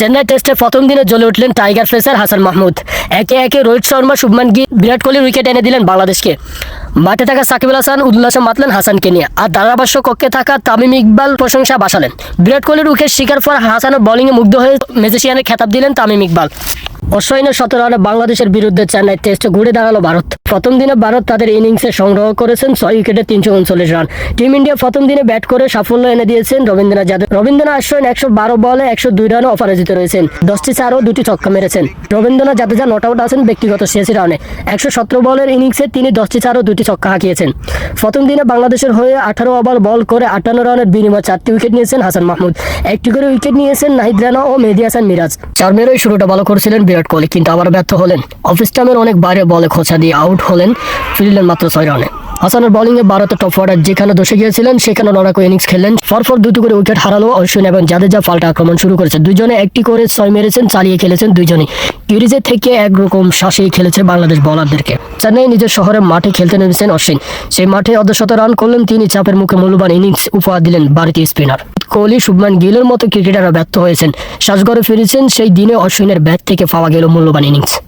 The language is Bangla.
চেন্নাই টেস্টে প্রথম দিনে জ্বলে উঠলেন টাইগার ফেসার হাসান মাহমুদ। একে একে রোহিত শর্মা, শুভমান গিল বিরাট কোহলির উইকেট এনে দিলেন বাংলাদেশকে। মাঠে থাকা সাকিব আল হাসান উল্লাসে মাতলেন হাসানকে নিয়ে। আর ধারাভাষ্য কক্ষে থাকা তামিম ইকবাল প্রশংসা বাসালেন। বিরাট কোহলির উইকেট শিকার পর হাসানের বোলিংয়ে মুগ্ধ হয়ে ম্যাজিশিয়ানের খেতাব দিলেন তামিম ইকবাল। অশ্বিনের সতেরো রানে বাংলাদেশের বিরুদ্ধে চেন্নাই টেস্টে ঘুরে দাঁড়াল ভারত। প্রথম দিনে ভারত তাদের ইনিংসে সংগ্রহ করেছেন ছয় উইকেটে তিনশো উনচল্লিশ রান। টিম ইন্ডিয়া প্রথম দিনে ব্যাট করে সাফল্য এনে দিয়েছেন রবীন্দ্রনাথ যাদব। রবীন্দ্রনাথ অশ্বিন একশো বারো বলে একশো দুই রানে অপরাজিত রয়েছেন। দশটি চার ও দুটি ছক্কা মেরেছেন। রবীন্দ্রনাথ জাদেজা নট আউট আছেন ব্যক্তিগত ছিয়াশি রানে। একশো সতেরো বলের ইনিংসে তিনি দশটি চার ও দুটি ছক্কা হাঁকিয়েছেন। প্রথম দিনে বাংলাদেশের হয়ে আঠারো ওভার বল করে আটান্ন রানের বিনিময়ে চারটি উইকেট নিয়েছেন হাসান মাহমুদ। একটি করে উইকেট নিয়েছেন নাহিদ রানা ও মেহেদি হাসান মিরাজ। চারমেরই শুরুটা ভালো করেছিলেন বিরাট কোহলি কিন্তু আবার ব্যর্থ হলেন। অফ স্টামের অনেক বাইরে বলে খোঁচা দিয়ে আউট হলেন ফিরলেন মাত্র ছয় রানে। হাসানের বোলিংয়ে ভারতের টপ অর্ডার যেখানে দোষে গিয়েছিলেন, সেখানে লড়াকু ইনিংস খেললেন। পরপর দুটো করে উইকেট হারালো অশ্বিন এবং জাদেজা পাল্টা আক্রমণ শুরু করেছে। দুজনে একটি করে ছয় মেরেছেন, চালিয়ে খেলেছেন দুজনই সিরিজে থেকে একরকম শাসিয়ে খেলেছে বাংলাদেশ বোলারদেরকে। চেন্নাই নিজের শহরে মাঠে খেলতে নেমেছেন অশ্বিন। সেই মাঠে অর্ধশত রান করলেন তিনি, চাপের মুখে মূল্যবান ইনিংস উপহার দিলেন ভারতীয় স্পিনার। কোহলি, শুভমান গিলের মতো ক্রিকেটাররা ব্যর্থ হয়েছেন। শ্বাসঘরে ফিরেছেন, সেই দিনে অশ্বিনের ব্যাট থেকে পাওয়া গেল মূল্যবান ইনিংস।